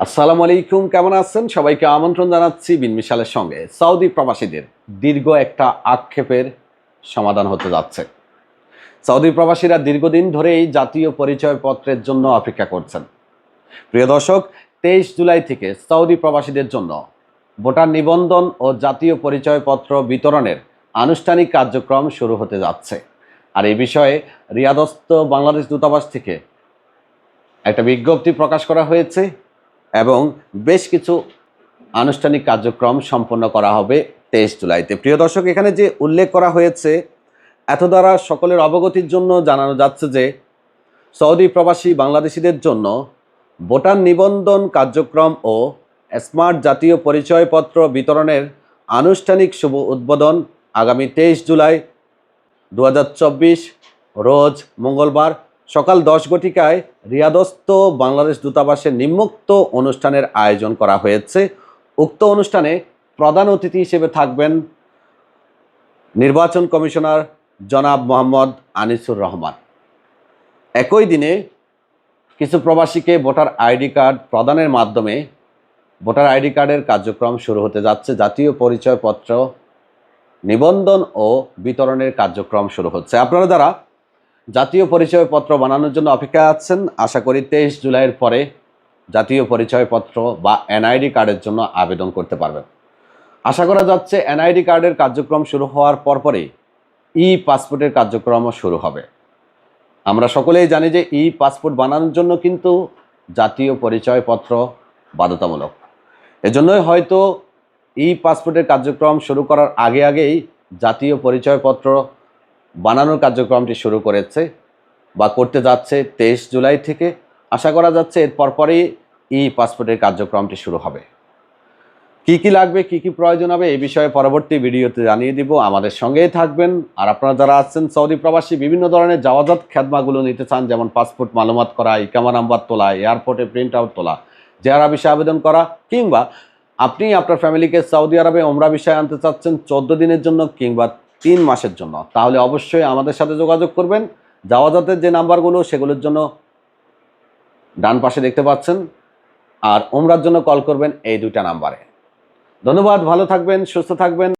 আসসালামু আলাইকুম, কেমন আছেন? সবাইকে আমন্ত্রণ জানাচ্ছি বিন মিশালের সঙ্গে। সৌদি প্রবাসীদের দীর্ঘ একটা আক্ষেপের সমাধান হতে যাচ্ছে। সৌদি প্রবাসীরা দীর্ঘদিন ধরেই জাতীয় পরিচয়পত্রের জন্য অপেক্ষা করছেন। প্রিয় দর্শক, তেইশ জুলাই থেকে সৌদি প্রবাসীদের জন্য ভোটার নিবন্ধন ও জাতীয় পরিচয়পত্র বিতরণের আনুষ্ঠানিক কার্যক্রম শুরু হতে যাচ্ছে। আর এই বিষয়ে রিয়াদস্ত বাংলাদেশ দূতাবাস থেকে একটা বিজ্ঞপ্তি প্রকাশ করা হয়েছে। এবং বেশ কিছু আনুষ্ঠানিক কার্যক্রম সম্পন্ন করা হবে তেইশ জুলাইতে। প্রিয় দর্শক, এখানে যে উল্লেখ করা হয়েছে, এত দ্বারা সকলের অবগতির জন্য জানানো যাচ্ছে যে, সৌদি প্রবাসী বাংলাদেশিদের জন্য ভোটার নিবন্ধন কার্যক্রম ও স্মার্ট জাতীয় পরিচয়পত্র বিতরণের আনুষ্ঠানিক শুভ উদ্বোধন আগামী তেইশ জুলাই দু হাজার চব্বিশ, রোজ মঙ্গলবার সকাল দশ ঘটিকায় রিয়াদস্থ বাংলাদেশ দূতাবাসের নিম্মুক্ত অনুষ্ঠানের আয়োজন করা হয়েছে। উক্ত অনুষ্ঠানে প্রধান অতিথি হিসেবে থাকবেন নির্বাচন কমিশনার জনাব মোহাম্মদ আনিসুর রহমান। একই দিনে কিছু প্রবাসীকে ভোটার আইডি কার্ড প্রদানের মাধ্যমে ভোটার আইডি কার্ডের কার্যক্রম শুরু হতে যাচ্ছে। জাতীয় পরিচয়পত্র, নিবন্ধন ও বিতরণের কার্যক্রম শুরু হচ্ছে। আপনারা যারা জাতীয় পরিচয়পত্র বানানোর জন্য অপেক্ষা আছেন। আশা করি তেইশ জুলাইয়ের পরে জাতীয় পরিচয়পত্র বা এনআইডি কার্ডের জন্য আবেদন করতে পারবেন। আশা করা যাচ্ছে এনআইডি কার্ডের কার্যক্রম শুরু হওয়ার পরপরই ই পাসপোর্টের কার্যক্রমও শুরু হবে। আমরা সকলেই জানি যে ই পাসপোর্ট বানানোর জন্য কিন্তু জাতীয় পরিচয়পত্র বাধ্যতামূলক। এজন্যই হয়তো ই পাসপোর্টের কার্যক্রম শুরু করার আগে আগেই জাতীয় পরিচয়পত্র বানানোর কার্যক্রমটি শুরু করেছে বা করতে যাচ্ছে তেইশ জুলাই থেকে। আশা করা যাচ্ছে এর পরপরই ই পাসপোর্টের কার্যক্রমটি শুরু হবে। কি কি লাগবে, কি কি প্রয়োজন হবে এই বিষয়ে পরবর্তী ভিডিওতে জানিয়ে দিব। আমাদের সঙ্গেই থাকবেন। আর আপনারা যারা আছেন, সৌদি প্রবাসী, বিভিন্ন ধরনের যাওয়াজাত খেদমাগুলো নিতে চান, যেমন পাসপোর্ট মালুমাত করা, ইকামা নাম্বার তোলা, এয়ারপোর্টে প্রিন্ট আউট তোলা জেয়ারা বিষয়ে আবেদন করা, কিংবা আপনি আপনার ফ্যামিলিকে সৌদি আরবে ওমরা বিষয়ে আনতে চাচ্ছেন, চোদ্দ দিনের জন্য, কিংবা তিন মাসের জন্য। তাহলে অবশ্যই আমাদের সাথে যোগাযোগ করবেন। যাওয়া যাওয়াজাতের যে নাম্বারগুলো, সেগুলোর জন্য ডান পাশে দেখতে পাচ্ছেন। আর ওমরার জন্য কল করবেন এই দুইটা নাম্বারে। ধন্যবাদ, ভালো থাকবেন, সুস্থ থাকবেন।